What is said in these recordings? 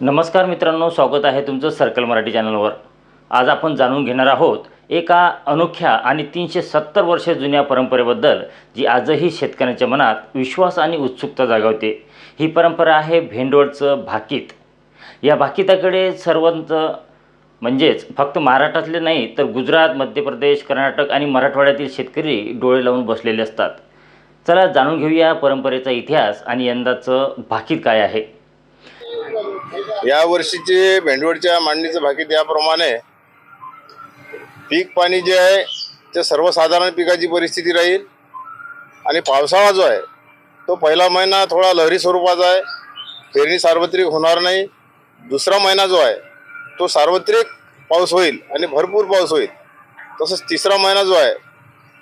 नमस्कार मित्रांनो स्वागत आहे तुमचं सर्कल मराठी चॅनलवर. आज आपण जाणून घेणार आहोत एका अनोख्या आणि तीनशे सत्तर वर्ष जुन्या परंपरेबद्दल जी आजही शेतकऱ्यांच्या मनात विश्वास आणि उत्सुकता जागवते. ही परंपरा आहे भेंडोळचं भाकीत. या भाकिताकडे सर्वांच म्हणजेच फक्त महाराष्ट्रातले नाही तर गुजरात मध्य प्रदेश कर्नाटक आणि मराठवाड्यातील शेतकरी डोळे लावून बसलेले असतात. चला जाणून घेऊया परंपरेचा इतिहास आणि यंदाचं भाकीत काय आहे. या वर्षीचे भेंडवडच्या मांडणीचं भाकीत याप्रमाणे पीक पाणी जे आहे ते सर्वसाधारण पिकाची परिस्थिती राहील. आणि पावसाळा जो आहे तो पहिला महिना थोडा लहरी स्वरूपाचा आहे. पेरणी सार्वत्रिक होणार नाही. दुसरा महिना जो आहे तो सार्वत्रिक पाऊस होईल आणि भरपूर पाऊस होईल. तसंच तिसरा महिना जो आहे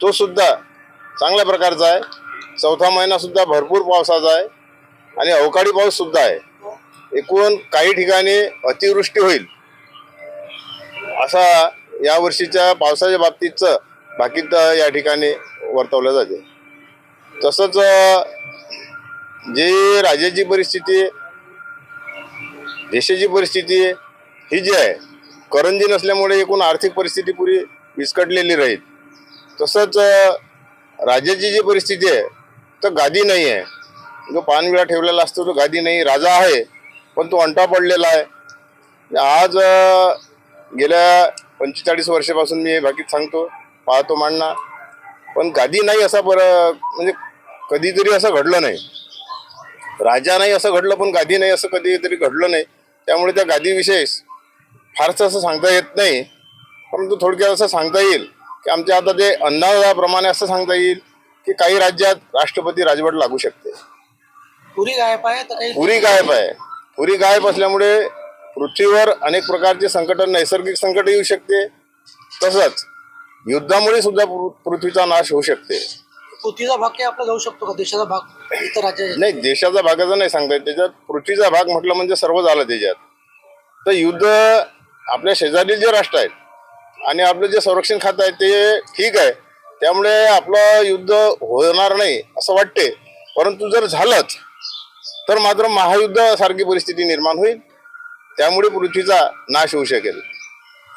तो सुद्धा चांगल्या प्रकारचा आहे. चौथा महिनासुद्धा भरपूर पावसाचा आहे. आणि अवकाळी पाऊससुद्धा आहे. एकूण काही ठिकाणी अतिवृष्टी होईल. असा या वर्षीच्या पावसाच्या बाबतीतचं भाकीत या ठिकाणी वर्तवलं जाते. तसंच जी राज्याची परिस्थिती देशाची परिस्थिती ही जी आहे करंजी नसल्यामुळे एकूण आर्थिक परिस्थिती पुरी विस्कटलेली राहील. तसंच राज्याची जी परिस्थिती आहे तर गादी नाही आहे. जो पानविळा ठेवलेला असतो तो गादी नाही. राजा आहे पण तो अंटा पडलेला आहे. आज गेल्या पंचेचाळीस वर्षापासून मी हे सांगतो पाहतो मांडणा. पण गादी नाही असा पर म्हणजे कधीतरी असं घडलं नाही. राजा नाही असं घडलं पण गादी नाही असं कधीतरी घडलं नाही. त्यामुळे त्या गादीविषयी फारसं असं सांगता येत नाही. परंतु थोडक्यात असं सांगता येईल की आमच्या आता ते अंदाजाप्रमाणे असं सांगता येईल की काही राज्यात राष्ट्रपती राजवट लागू शकते. पुरी गायब आहे पुरी गायब आहे. पुरी गायब असल्यामुळे पृथ्वीवर अनेक प्रकारचे संकट नैसर्गिक संकट येऊ शकते. तसंच युद्धामुळे सुद्धा पृथ्वीचा नाश होऊ शकते. पृथ्वीचा भाग काही आपला जाऊ शकतो का? देशाचा भाग इतर राज्य नाही देशाचा भागाचा नाही सांगता येत. त्याच्यात पृथ्वीचा भाग म्हटलं म्हणजे सर्व झालं त्याच्यात. तर युद्ध आपल्या शेजारील जे राष्ट्र आहेत आणि आपलं जे संरक्षण खातं आहे ते ठीक आहे. त्यामुळे आपलं युद्ध होणार नाही असं वाटते. परंतु जर झालंच तर मात्र महायुद्ध सारखी परिस्थिती निर्माण होईल. त्यामुळे पृथ्वीचा नाश होऊ शकेल.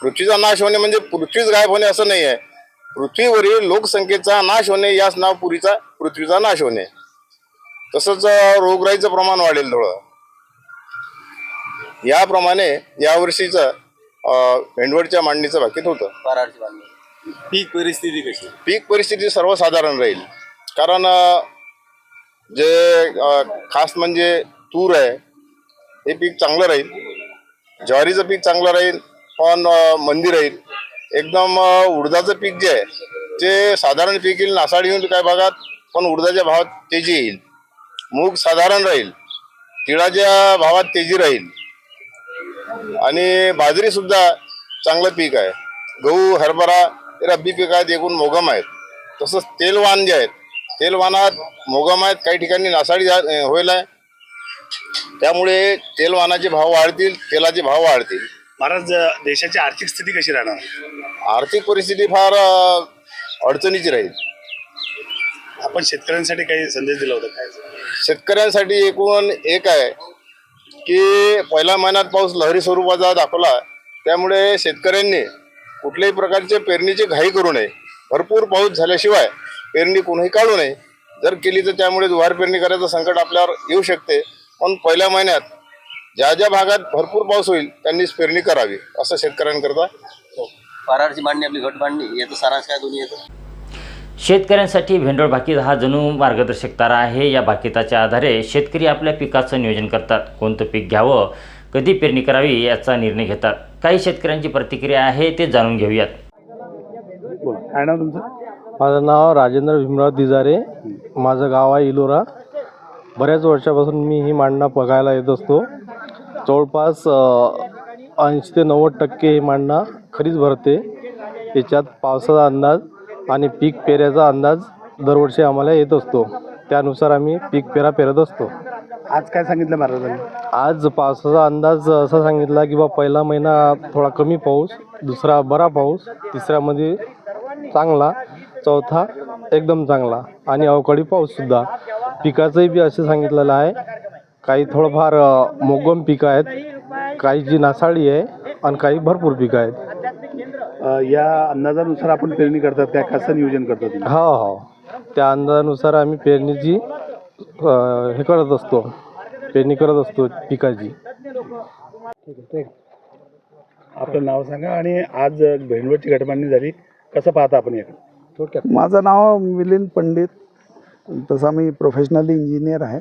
पृथ्वीचा नाश होणे म्हणजे पृथ्वीच गायब होणे असं नाही आहे पृथ्वीवरील लोकसंख्येचा नाश होणे याच नाव पुरीचा पृथ्वीचा नाश होणे. तसंच रोगराईचं प्रमाण वाढेल थोडं याप्रमाणे यावर्षीचं भेंडवडच्या मांडणीचं बाकीत होतं. पीक परिस्थिती कशी? पीक परिस्थिती सर्वसाधारण राहील. कारण जे खास म्हणजे तूर आहे हे पीक चांगलं राहील. ज्वारीचं पीक चांगलं राहील पण मंदी राहील. एकदम उडदाचं पीक जे आहे ते साधारण पीक येईल नासाडी येईल काही भागात पण उडदाच्या भावात तेजी येईल. मूग साधारण राहील. तिळाच्या भावात तेजी राहील. आणि बाजरी सुद्धा चांगलं पीक आहे. गहू हरभरा हे रब्बी पीक आहेत एकूण मोगम आहेत. तसंच तेलवान जे आहेत तेलवानात मोगम आहेत काही ठिकाणी नासाडी होईल आहे. त्यामुळे तेलवानाचे भाव वाढतील तेलाचे भाव वाढतील. महाराज देशाची आर्थिक स्थिती कशी राहणार? आर्थिक परिस्थिती फार अडचणीची राहील. आपण शेतकऱ्यांसाठी काही संदेश दिला होता काय? शेतकऱ्यांसाठी एकूण एक आहे की पहिल्या महिन्यात पाऊस लहरी स्वरूपाचा दाखवला. त्यामुळे शेतकऱ्यांनी कुठल्याही प्रकारचे पेरणीची घाई करू नये. भरपूर पाऊस झाल्याशिवाय पेरणी कोणीही काढू नये. जर केली तर त्यामुळे दुवार पेरणी करायचं संकट आपल्यावर येऊ शकते. पण पहिल्या महिन्यात ज्या ज्या भागात भरपूर पाऊस होईल त्यांनीच पेरणी करावी असं शेतकऱ्यांकरता. फरारची मांडणी आपली घट मांडणी याचं सारांश काय दोन्ही येतं शेतकऱ्यांसाठी भेंडोळ भाकीत हा जणू मार्गदर्शक तारा आहे. या भाकिताच्या आधारे शेतकरी आपल्या पिकाचं नियोजन करतात. कोणतं पीक घ्यावं कधी पेरणी करावी याचा निर्णय घेतात. काही शेतकऱ्यांची प्रतिक्रिया आहे ते जाणून घेऊयात. बोला. काय नाव तुमचं? माझं नाव राजेंद्र भीमराव दिजारे माझं गाव आहे इलोरा. बऱ्याच वर्षापासून मी ही मांडणं बघायला येत असतो. जवळपास ऐंशी ते नव्वद टक्के ही मांडणं खरीच भरते. याच्यात पावसाचा अंदाज आणि पीक पेऱ्याचा अंदाज दरवर्षी आम्हाला येत असतो. त्यानुसार आम्ही पीक पेरा पेरत असतो. आज काय सांगितलं महाराजांनी? आज पावसाचा अंदाज असा सांगितला की बा पहिला महिना थोडा कमी पाऊस दुसरा बरा पाऊस तिसऱ्यामध्ये चांगला. चौथा एकदम चांगला. आणि अवकाळी पाऊससुद्धा पिकाचंही बी असं सांगितलेलं आहे. काही थोडंफार मोगम पिकं आहेत. काही जी नासाळी आहे आणि काही भरपूर पिकं आहेत. या अंदाजानुसार आपण पेरणी करतात काय कसं नियोजन करतात? तुम्ही हो हो. त्या अंदाजानुसार आम्ही पेरणीची हे करत असतो. पेरणी करत असतो पिकाची. आपलं नाव सांगा आणि आज भेंडवळची घटबांधणी झाली. कसं पाहता आपण याकडे? माझं नाव मिलिंद पंडित. तसा मी प्रोफेशनली इंजिनियर आहे.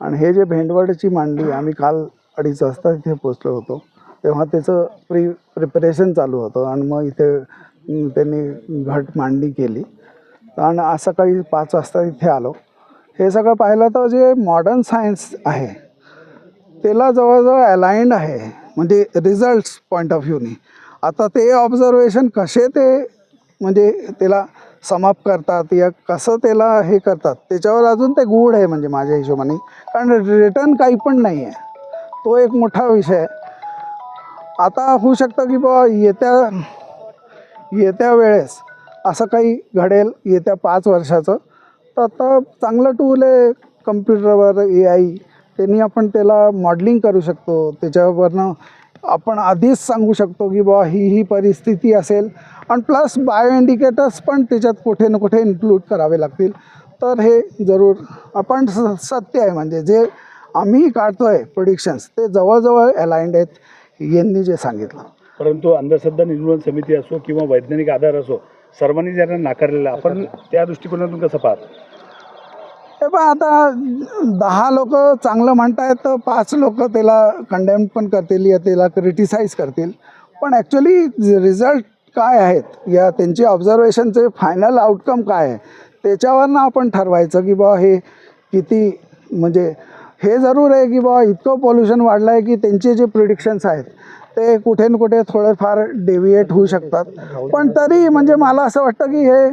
आणि हे जे भेंडवडची मांडली आम्ही काल अडीच वाजता इथे पोचलो होतो. तेव्हा त्याचं प्री प्रिपरेशन चालू होतं आणि मग इथे त्यांनी घट मांडणी केली. आणि आज सकाळी पाच वाजता इथे आलो. हे सगळं पाहिलं तर जे मॉडर्न सायन्स आहे त्याला जवळजवळ अलाइंड आहे. म्हणजे रिझल्ट्स पॉईंट ऑफ व्ह्यूनी आता ते ऑब्झर्वेशन कसे ते म्हणजे त्याला समाप्त करतात या कसं त्याला हे करतात त्याच्यावर अजून ते गूढ आहे म्हणजे माझ्या हिशोबाने. कारण रिटर्न काही पण नाही आहे तो एक मोठा विषय. आहे आता होऊ शकतं की बाबा येत्या येत्या वेळेस असं काही घडेल येत्या पाच वर्षाचं तर आता चांगलं टूल आहे कम्प्युटरवर ए आय त्यांनी आपण त्याला मॉडलिंग करू शकतो. त्याच्यावरनं आपण आधीच सांगू शकतो की बा ही ही परिस्थिती असेल. आणि प्लस बायो इंडिकेटर्स पण त्याच्यात कुठे ना कुठे इन्क्लूड करावे लागतील. तर हे जरूर आपण सत्य आहे. म्हणजे जे आम्ही काढतो आहे प्रोडिक्शन्स ते जवळजवळ अलाइंड आहेत यांनी जे सांगितलं. परंतु अंधश्रद्धा निर्मूलन समिती असो किंवा वैज्ञानिक आधार असो सर्वांनी ज्यांना नाकारलेलं आपण त्या दृष्टिकोनातून कसं पाहत हे पण आता दहा लोक चांगलं म्हणतायत तर पाच लोक त्याला कंडेम पण करतील या त्याला क्रिटिसाईज करतील. पण ॲक्च्युली रिझल्ट काय आहेत? या त्यांचे ऑब्झर्वेशनचे फायनल आउटकम काय आहे? त्याच्यावरनं आपण ठरवायचं की बा हे किती म्हणजे हे जरूर आहे की बा इतकं पॉल्युशन वाढलं आहे की त्यांचे जे प्रिडिक्शन्स आहेत ते कुठे ना कुठे थोडंफार डेविएट होऊ शकतात. पण तरी म्हणजे मला असं वाटतं की हे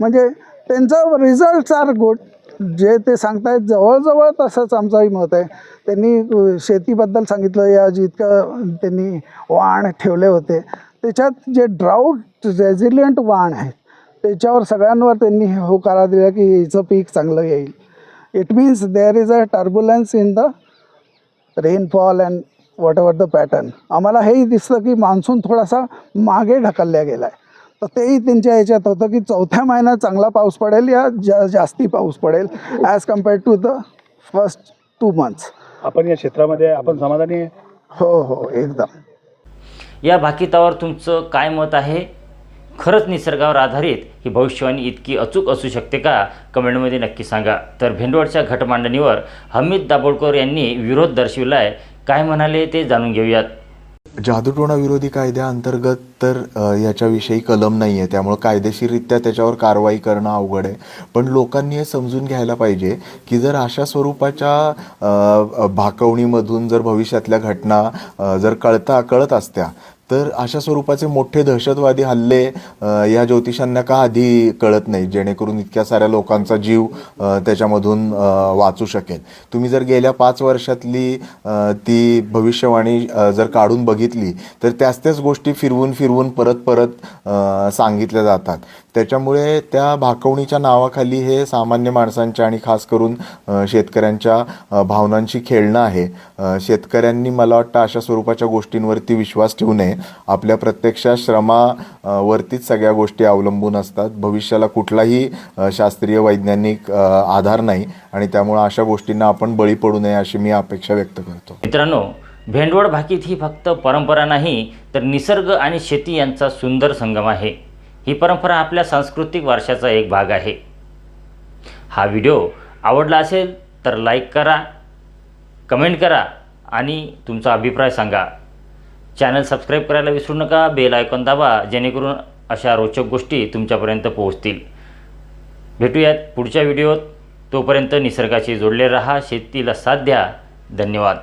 म्हणजे त्यांचं रिझल्ट्स आर गुड जे ते सांगतायत जवळजवळ तसंच आमचंही मत आहे. त्यांनी शेतीबद्दल सांगितलं या जितकं त्यांनी वाण ठेवले होते. त्याच्यात जे ड्राऊट रेझिलियंट वाण आहेत त्याच्यावर सगळ्यांवर त्यांनी होकारा दिला की याचं पीक चांगलं येईल. It means there is a turbulence in the rainfall and whatever the pattern आम्हाला हेही दिसलं की मान्सून थोडासा मागे ढकलल्या गेला आहे तर तेही त्यांच्या ह्याच्यात होतं की चौथ्या महिन्यात चांगला पाऊस पडेल या जा जास्ती पाऊस पडेल as compare to the first two months आपण या क्षेत्रामध्ये आपण समाधानी आहे? हो हो एकदम. या भाकितावर तुमचं काय मत आहे? खरंच निसर्गावर आधारित ही भविष्यवाणी इतकी अचूक असू शकते का? कमेंटमध्ये नक्की सांगा. तर भेंडवडच्या घटमांडणीवर हमीद दाभोळकर यांनी विरोध दर्शविला आहे काय म्हणाले ते जाणून घेऊयात. जादूटोणा विरोधी कायद्याअंतर्गत तर याच्याविषयी कलम नाही आहे त्यामुळं कायदेशीररित्या त्याच्यावर कारवाई करणं अवघड आहे. पण लोकांनी हे समजून घ्यायला पाहिजे की जर अशा स्वरूपाच्या भाकवणीमधून जर भविष्यातल्या घटना जर कळता कळत असत्या तर अशा स्वरूपाचे मोठे दहशतवादी हल्ले या ज्योतिषांना का आधी कळत नाही? जेणेकरून इतक्या साऱ्या लोकांचा जीव त्याच्यामधून वाचू शकेल. तुम्ही जर गेल्या पाच वर्षातली ती भविष्यवाणी जर काढून बघितली तर त्याच त्याच गोष्टी फिरवून फिरवून परत परत सांगितल्या जातात. त्याच्यामुळे त्या भाकवणीच्या नावाखाली हे सामान्य माणसांच्या आणि खास करून शेतकऱ्यांच्या भावनांशी खेळणं आहे. शेतकऱ्यांनी मला वाटतं अशा स्वरूपाच्या गोष्टींवरती विश्वास ठेवू नये. आपल्या प्रत्यक्ष श्रमा वरतीच सगळ्या गोष्टी अवलंबून असतात. भविष्याला कुठलाही शास्त्रीय वैज्ञानिक आधार नाही आणि त्यामुळे अशा गोष्टींना आपण बळी पडू नये अशी मी अपेक्षा व्यक्त करतो. मित्रांनो भेंडवड भाकीत ही फक्त परंपरा नाही तर निसर्ग आणि शेती यांचा सुंदर संगम आहे. ही परंपरा आपल्या सांस्कृतिक वारशाचा एक भाग आहे. हा व्हिडिओ आवडला असेल तर लाईक करा कमेंट करा आणि तुमचा अभिप्राय सांगा. चॅनल सबस्क्राईब करायला विसरू नका बेल आयकॉन दाबा जेणेकरून अशा रोचक गोष्टी तुमच्यापर्यंत पोहोचतील. भेटूयात पुढच्या व्हिडिओत. तोपर्यंत निसर्गाशी जोडले रहा शेतीला साथ द्या. धन्यवाद.